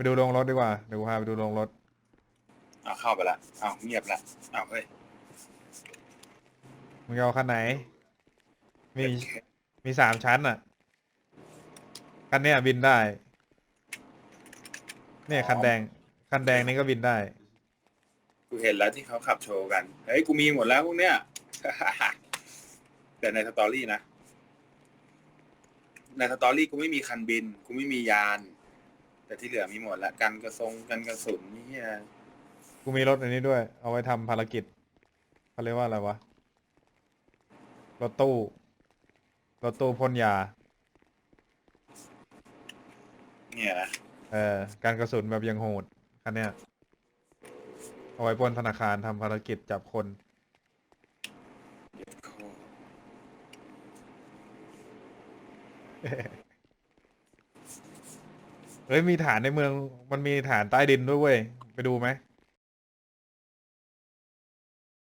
ไปดูโรงรถดีกว่าเดี๋ยวกูพาไปดูโรงรถ เอาเข้าไปละเอาเงียบละเอาเฮ้ยมึงจะเอาคันไหน มีมีสามชั้นอะ คันเนี้ยบินได้ เนี่ยคันแดง คันแดงนี่ก็บินได้ กูเห็นแล้วที่เขาขับโชว์กันเฮ้ยกูมีหมดแล้วพวกเนี้ย แต่ในสตอรี่นะในสตอรี่กูไม่มีคันบิน กูไม่มียาน แต่ที่เหลือมีหมดละกันกระทรงกันกระสุนนี่เฮียกูมีรถอันนี้ด้วย เอาไว้ทำภารกิจเขาเรียกว่าอะไรวะ รถตู้ รถตู้พ่นยา เนี่ยนะเออการกระสุนแบบยังโหด คันเนี้ย เอาไว้ปล้นธนาคารทำภารกิจจับคน เเฮ้ยมีฐานในเมืองมันมีฐานใต้ดินด้วยเว้ยไปดูไหม